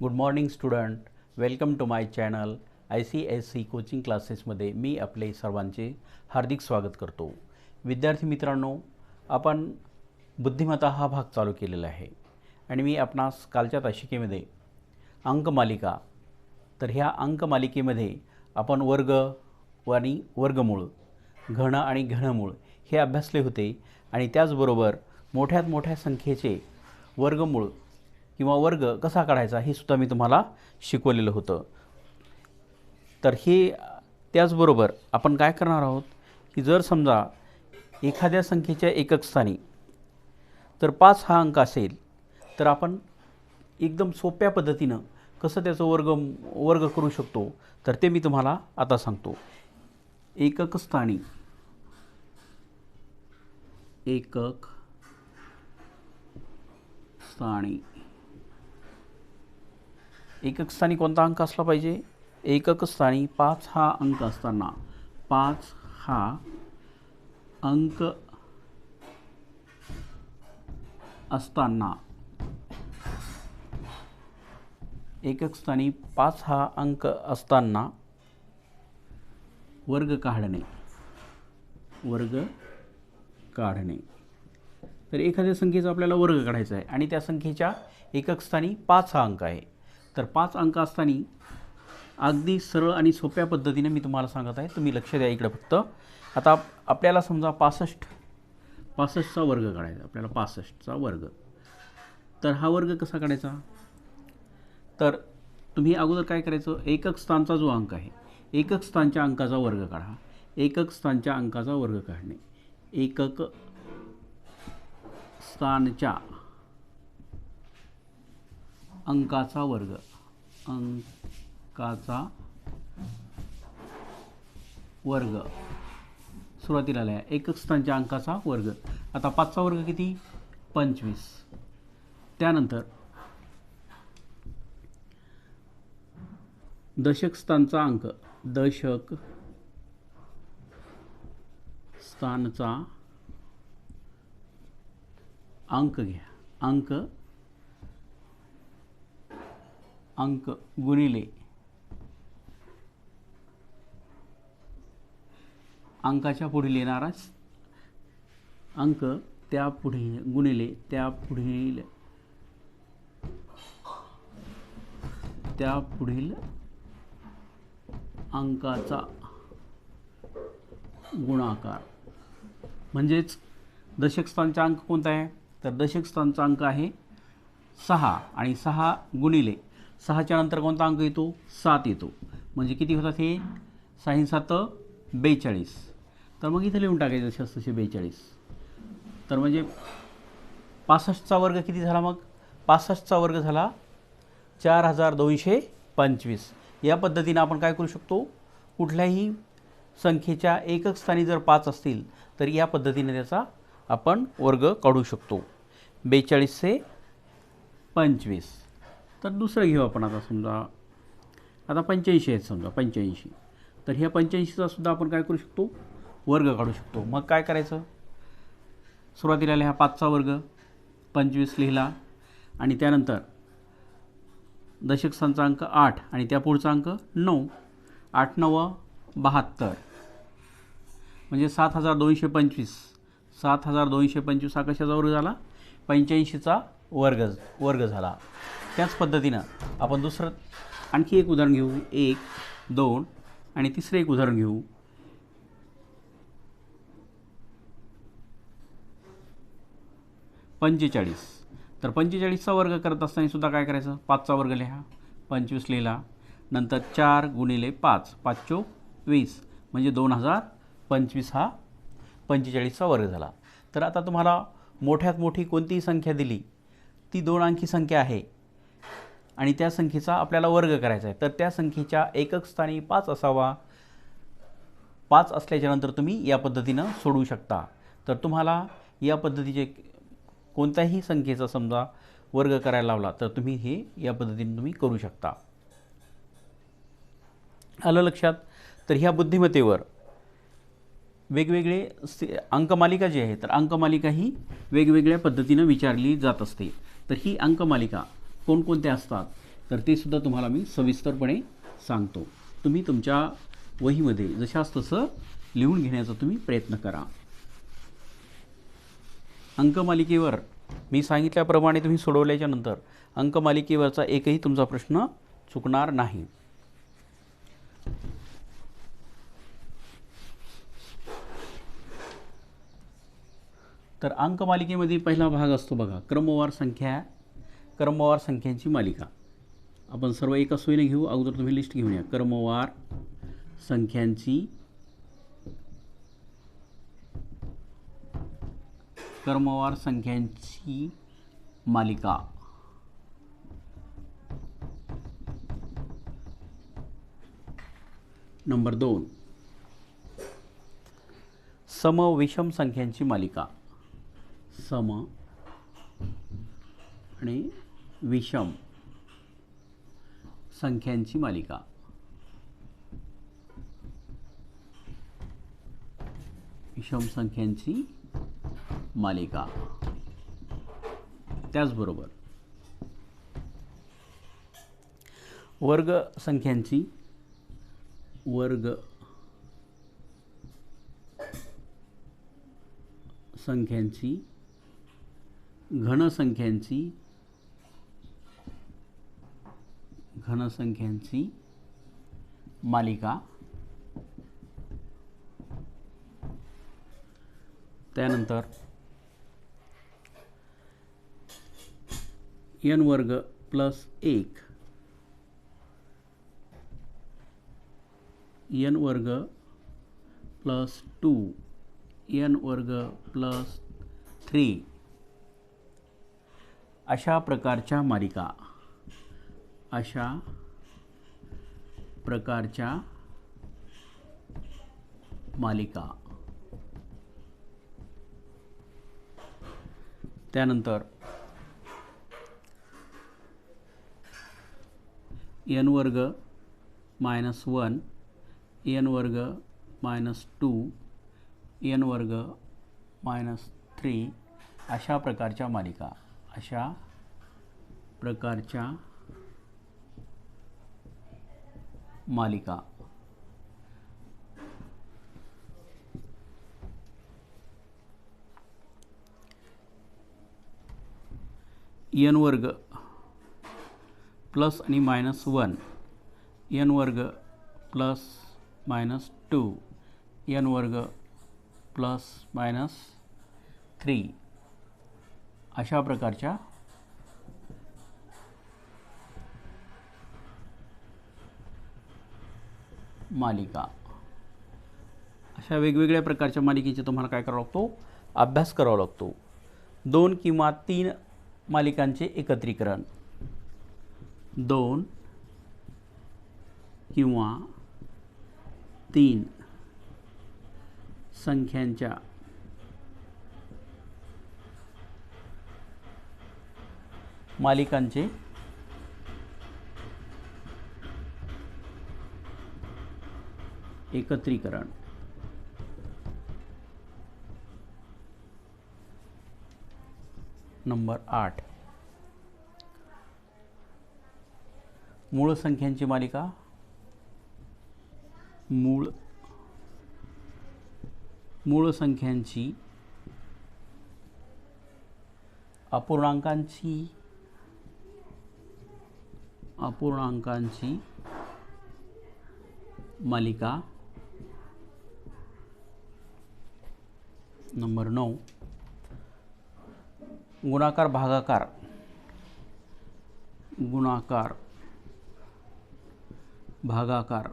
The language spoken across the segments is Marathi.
Good morning student welcome to my channel I C S C coaching क्लासेसमध्ये मी आपले सर्वांचे हार्दिक स्वागत करतो. विद्यार्थी मित्रांनो आपण बुद्धिमत्ता हा भाग चालू केलेला आहे आणि मी आपणास कालच्या ताशिकेमध्ये अंकमालिका तर ह्या अंकमालिकेमध्ये आपण वर्ग आणि वर्गमूळ घन आणि घनमूळ हे अभ्यासले होते आणि त्याचबरोबर मोठ्यात मोठ्या संख्येचे वर्गमूळ किंवा वर्ग कसा काढायचा हे सुद्धा मी तुम्हाला शिकवलेलं होतं. तर हे त्याचबरोबर आपण काय करणार आहोत की जर समजा एखाद्या संख्येच्या एकक स्थानी तर पाच हा अंक असेल तर आपण एकदम सोप्या पद्धतीनं कसं त्याचं वर्ग वर्ग करू शकतो तर ते मी तुम्हाला आता सांगतो. एकक स्थानी एकक स्थानी एकक स्थानी कोणता अंक असला पाहिजे? एकक स्थानी पाच हा अंक असताना पाच हा अंक असताना एकक स्थानी पाच हा अंक असताना वर्ग काढणे. वर्ग काढणे. तर एखाद्या संख्येचा आपल्याला वर्ग काढायचा आहे आणि त्या संख्येच्या एकक स्थानी पाच हा अंक आहे. तर पाच अंक असताना अगदी सरळ आणि सोप्या पद्धतीने मी तुम्हाला सांगत आहे. तुम्ही लक्ष द्या इकडं फक्त. आता आपल्याला समजा पासष्ट पासष्टचा वर्ग काढायचा. आपल्याला पासष्टचा वर्ग. तर हा वर्ग कसा काढायचा? तर तुम्ही अगोदर काय करायचं? एकक स्थानचा जो अंक आहे एकक स्थानच्या अंकाचा वर्ग काढा. एकक स्थानच्या अंकाचा वर्ग काढणे. एकक स्थानच्या अंकाचा वर्ग. अंकाचा वर्ग. सुरुवातीला आला आहे एकक स्थानच्या अंकाचा वर्ग. आता पाचचा वर्ग किती? पंचवीस. त्यानंतर दशक स्थानचा अंक. दशक स्थानचा अंक घ्या. अंक अंक गुणिले. अंकाच्या पुढील येणारा अंक त्या पुढे गुणिले त्या पुढील त्या पुढील अंकाचा गुणाकार. म्हणजेच दशक स्थानचा अंक कोणता आहे? तर दशक स्थानचा अंक आहे सहा आणि सहा गुणिले. सहाच्या नंतर कोणता अंक येतो? सात येतो. म्हणजे किती होतात हे? साईन सात बेचाळीस. तर मग इथं लिहून टाकायचं शस्तशे बेचाळीस. तर म्हणजे पासष्टचा वर्ग किती झाला मग? पासष्टचा वर्ग झाला चार हजार दोनशे पंचवीस. या पद्धतीनं आपण काय करू शकतो? कुठल्याही संख्येच्या एकक स्थानी जर पाच असतील तर या पद्धतीने त्याचा आपण वर्ग काढू शकतो. बेचाळीसशे पंचवीस. तर दुसरं घेऊ आपण आता समजा. आता पंच्याऐंशी आहेत समजा पंच्याऐंशी. तर ह्या पंच्याऐंशीचा सुद्धा आपण काय करू शकतो? वर्ग काढू शकतो. मग काय करायचं? सुरुवातीला लिहा पाचचा वर्ग पंचवीस लिहिला आणि त्यानंतर दशक स्थानचा अंक आठ आणि त्या पुढचा अंक नऊ. आठ नव बहात्तर. म्हणजे सात हजार दोनशे पंचवीस. सात हजार दोनशे पंचवीस हा कशाचा वर्ग झाला? पंच्याऐंशीचा वर्ग वर्ग झाला. त्याच पद्धतीनं आपण दुसरं आणखी एक उदाहरण घेऊ. एक दोन आणि तिसरं एक उदाहरण घेऊ. पंचेचाळीस. तर पंचेचाळीसचा वर्ग करत असताना सुद्धा काय करायचं? पाचचा वर्ग लिहा. पंचवीस लिहिला. नंतर चार गुणिले पाच. पाच चो वीस. म्हणजे दोन हजार पंचवीस हा पंचेचाळीसचा वर्ग झाला. तर आता तुम्हाला मोठ्यात मोठी कोणतीही संख्या दिली ती दोन अंकी संख्या आहे. आणि त्या संख्येचा आपल्याला वर्ग करायचा आहे. तर त्या संख्येच्या एकक स्थानी पाच असावा. पाच असल्याच्यानंतर तुम्ही या पद्धतीनं सोडवू शकता. तर तुम्हाला या पद्धतीचे कोणत्याही संख्येचा समजा वर्ग करायला लावला तर तुम्ही हे या पद्धतीने तुम्ही करू शकता. आलं लक्षात? तर ह्या बुद्धिमत्तेवर वेगवेगळे अंकमालिका जी आहे तर अंकमालिका ही वेगवेगळ्या पद्धतीनं विचारली जात असते. तर ही अंकमालिका कोणकोणते असतात तर ते सुद्धा तुम्हाला मी सविस्तरपणे सांगतो. तुम्ही तुमच्या वहीमध्ये जशास तसं लिहून घेण्याचा तुम्ही प्रयत्न करा. अंकमालिकेवर मी सांगितल्याप्रमाणे तुम्ही सोडवल्याच्या नंतर अंकमालिकेवरचा एकही तुमचा प्रश्न चुकणार नाही. तर अंकमालिकेमध्ये पहिला भाग असतो बघा क्रमवार संख्या क्रमवार संख्यांची मालिका. आपण सर्व एका सोयीने घेऊ अगोदर तुम्ही लिस्ट घेऊन या. क्रमवार संख्यांची क्रमवार संख्यांची मालिका. नंबर दोन. सम विषम संख्यांची मालिका. सम आणि विषम संख्यांची मालिका. विषम संख्यांची मालिका. त्याचबरोबर वर्ग संख्यांची वर्ग संख्यांची घनसंख्यांची घनसंख्यांची मालिका. त्यानंतर एन वर्ग प्लस एक. एन वर्ग प्लस टू. एन वर्ग प्लस थ्री. अशा प्रकारच्या मालिका. अशा प्रकारच्या मालिका. त्यानंतर एन वर्ग मायनस वन एन वर्ग मायनस टू एन वर्ग मायनस थ्री अशा प्रकारच्या मालिका अशा प्रकारच्या मालिका. एन वर्ग प्लस आणि मायनस वन. एन वर्ग प्लस मायनस टू. एन वर्ग प्लस मायनस थ्री. अशा प्रकारच्या मालिका. अशा वेगवेगळ्या प्रकारच्या मालिकेचे तुम्हाला काय करावा लागतो? अभ्यास करावा लागतो. दोन किंवा तीन मालिकांचे एकत्रीकरण. दोन किंवा तीन संख्यांच्या मालिकांचे एकत्रीकरण. नंबर आठ. मूळ संख्यांची मालिका. मूळ मूळ संख्यांची अपूर्णांकांची अपूर्णांकांची मालिका. नंबर नौ, गुणाकार, भागाकार। गुणाकार भागाकार।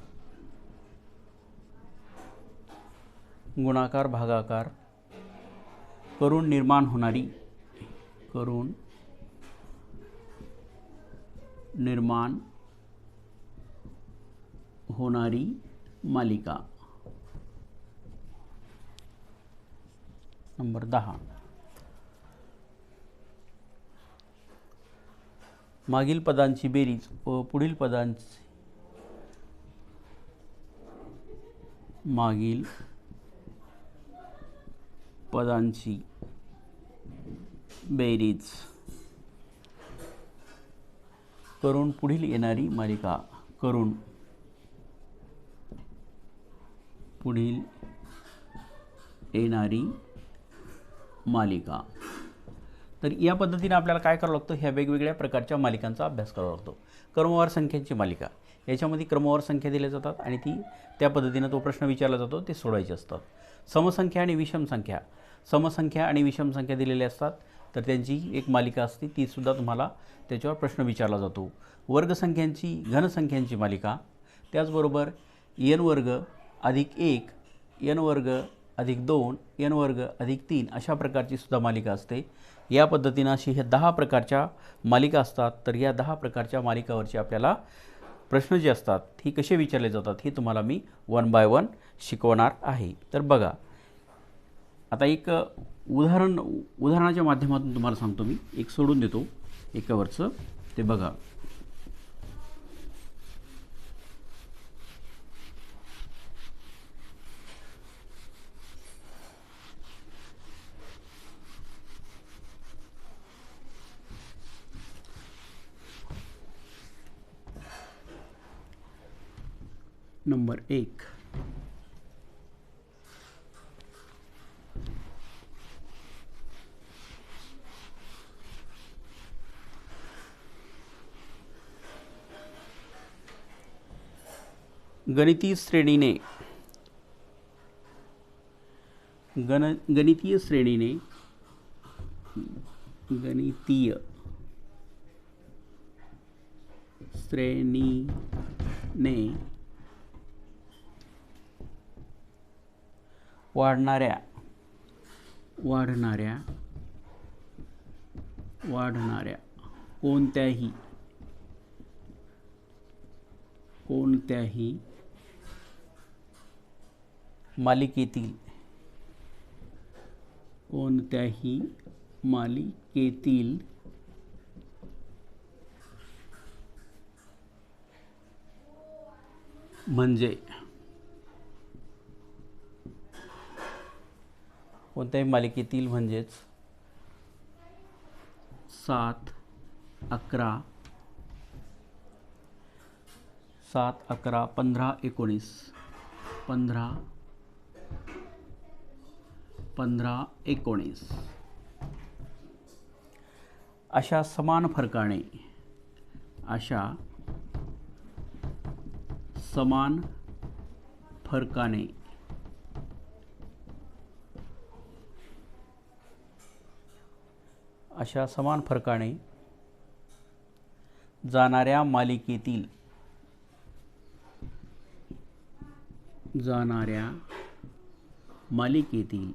गुणाकार, भागाकार। करून निर्माण होणारी करून निर्माण होणारी मालिका। नंबर दहा. मागील पदांची बेरीज व पुढील पदांची मागील पदांची बेरीज. करून पुढील येणारी मालिका करून पुढील येणारी मालिका. तर या पद्धतीने आपल्याला काय करावं लागतं? ह्या वेगवेगळ्या प्रकारच्या मालिकांचा अभ्यास करावा लागतो. क्रमवार संख्यांची मालिका. याच्यामध्ये क्रमवार संख्या दिल्या जातात आणि ती त्या पद्धतीनं तो प्रश्न विचारला जातो ते सोडवायचे असतात. समसंख्या आणि विषम संख्या. समसंख्या आणि विषम संख्या दिलेल्या असतात तर त्यांची एक मालिका असते तीसुद्धा तुम्हाला त्याच्यावर प्रश्न विचारला जातो. वर्गसंख्यांची घनसंख्यांची मालिका. त्याचबरोबर एन वर्ग अधिक एक एन वर्ग अधिक दोन एन वर्ग अधिक तीन अशा प्रकारची सुद्धा मालिका असते. या पद्धतीनं अशी ह्या दहा प्रकारच्या मालिका असतात तर या दहा प्रकारच्या मालिकावरचे आपल्याला प्रश्न जे असतात ही कसे विचारले जातात हे तुम्हाला मी वन बाय वन शिकवणार आहे. तर बघा आता एक उदाहरण उदाहरणाच्या माध्यमातून तुम्हाला सांगतो मी. एक सोडून देतो एकावरचं. ते बघा. नंबर एक। गणितीय श्रेणीने गण गणितीय श्रेणीने गणितीय श्रेणीने वाढणाऱ्या. वाढणाऱ्या. वाढणाऱ्या. कोणत्याही. कोणत्याही. मालिकेतील. कोणत्याही मालिकेतील. म्हणजे कोणत्याही मालिकेतील म्हणजेच सात अकरा सात अकरा पंधरा एकोणीस पंधरा पंधरा एकोणीस. अशा समान फरकाने अशा समान फरकाने अशा समान फरकाने जाणाऱ्या मालिकेतील जाणाऱ्या मालिकेतील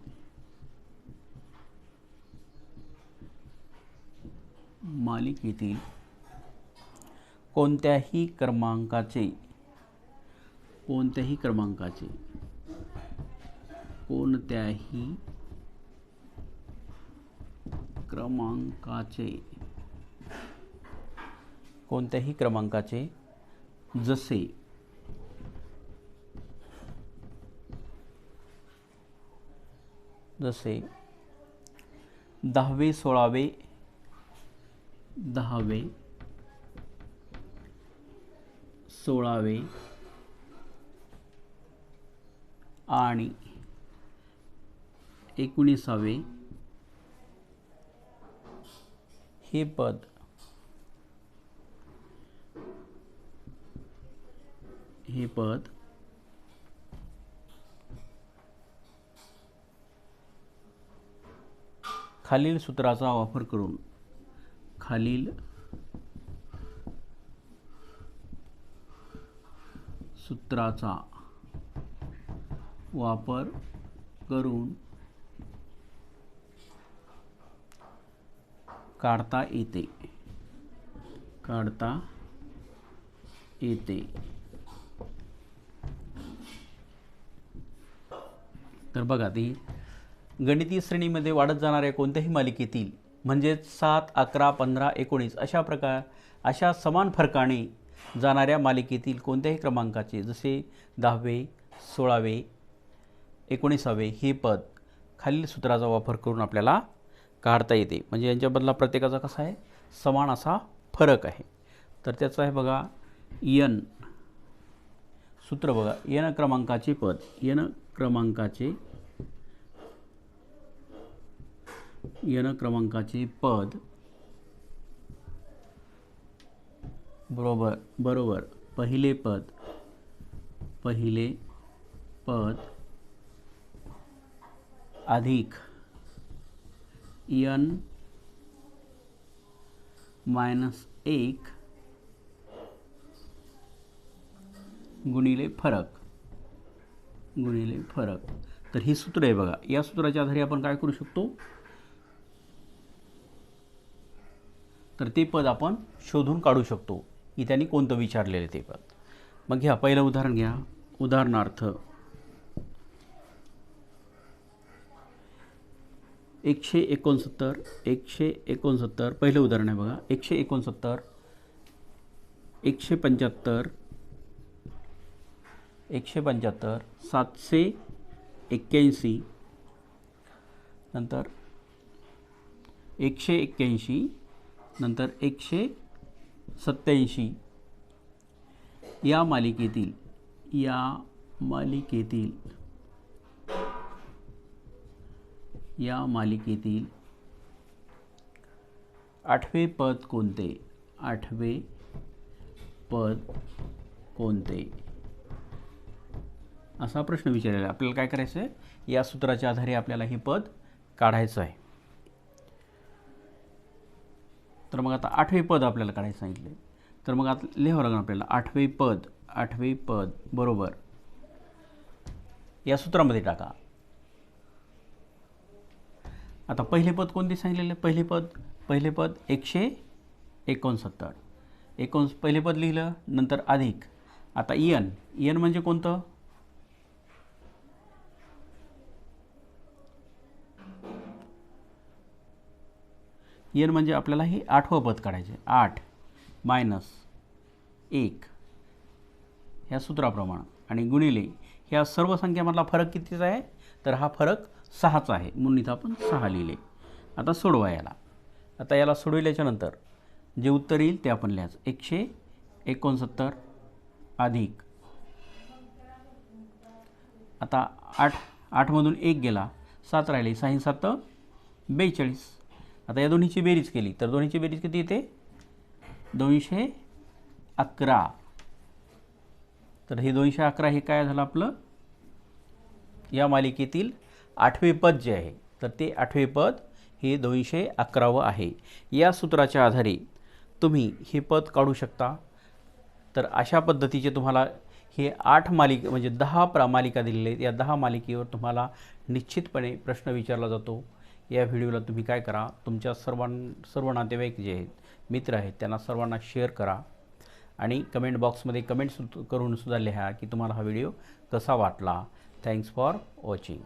मालिकेतील कोणत्याही क्रमांकाचे कोणत्याही क्रमांकाचे कोणत्याही क्रमांकाचे. कोणत्याही क्रमांकाचे? जसे. जसे. दहावे सोळावे. दहावे. सोळावे. आणि एकोणीसावे. हे पद. हे पद. खालील सूत्राचा वापर करून खालील सूत्राचा वापर करून काढता येते. काढता येते. तर बघा ती गणितीय श्रेणीमध्ये वाढत जाणाऱ्या कोणत्याही मालिकेतील म्हणजेच सात अकरा पंधरा एकोणीस अशा प्रकार अशा समान फरकाने जाणाऱ्या मालिकेतील कोणत्याही क्रमांकाचे जसे दहावे सोळावे एकोणीसावे हे पद खालील सूत्राचा वापर करून आपल्याला काढता येते. म्हणजे यांच्याबदला प्रत्येकाचा कसा आहे? समान असा फरक आहे. तर त्याचं आहे बघा यन. सूत्र बघा यन क्रमांकाचे पद यन क्रमांकाचे यन क्रमांकाचे पद बरोबर बरोबर पहिले पद पहिले पद अधिक. यन मायनस एक गुणिले फरक. गुणिले फरक. तर ही सूत्र आहे बघा. या सूत्राच्या आधारे आपण काय करू शकतो? तर ते पद आपण शोधून काढू शकतो. की त्यांनी कोणतं विचारलेलं ते पद. मग घ्या पहिलं उदाहरण घ्या. उदाहरणार्थ एकशे एकोणसत्तर एकशे एकोणसत्तर, पहिलं उदाहरण आहे बघा. एकशे एकोणसत्तर, एकशे पंच्याहत्तर एकशे पंच्याहत्तर, सातशे एक्क्याऐंशी, नंतर एकशे एक्क्याऐंशी, नंतर एकशे सत्त्याऐंशी. या मालिकेतील या मालिकेतील या मालिकेतील आठवे पद कोणते? आठवे पद कोणते? असा प्रश्न विचारलेला आहे. आपल्याला काय करायचं आहे या सूत्राच्या आधारे आपल्याला हे पद काढायचं आहे. तर मग आता आठवे पद आपल्याला काढायचं सांगितले तर मग आता लिहावं लागणार आपल्याला. आठवे पद आठवे पद बरोबर. या सूत्रामध्ये टाका. आता पहिले पद कोणते सांगितलेले? पहिले पद पहिले पद एकशे एकोणसत्तर. एकोण पहिले पद लिहिलं नंतर अधिक. आता इयन इयन म्हणजे कोणतं? इयन म्हणजे आपल्याला हे आठवं पद काढायचे. आठ मायनस एक. ह्या सूत्राप्रमाणे. आणि गुणिले ह्या सर्व संख्यामधला फरक कितीचा आहे? तर हा फरक सहाचा आहे. म्हणून इथं आपण सहा लिहिले. आता सोडवा याला. आता याला सोडविल्याच्यानंतर जे उत्तर येईल ते आपण लिहायचं. एकशे एकोणसत्तर अधिक. आता आठ आठमधून एक गेला. सात राहिले. सहा सात बेचाळीस. आता या दोन्हीची बेरीज केली. तर दोन्हीची बेरीज किती येते? दोनशे अकरा. तर हे दोनशे अकरा हे काय झालं आपलं? या मालिकेतील आठवे पद जे आहे तर ते आठवे पद हे दोनशे अकरावं आहे. या सूत्राच्या आधारे तुम्ही हे पद काढू शकता. तर अशा पद्धतीचे तुम्हाला हे आठ मालिक म्हणजे दहा प्रा मालिका दिलेले आहेत. या दहा मालिकेवर तुम्हाला निश्चितपणे प्रश्न विचारला जातो. या व्हिडिओला तुम्ही काय करा तुमच्या सर्वां सर्व नातेवाईक जे आहेत मित्र आहेत त्यांना सर्वांना शेअर करा. आणि कमेंट बॉक्समध्ये कमेंट करून सुद्धा लिहा की तुम्हाला हा व्हिडिओ कसा वाटला. Thanks for watching.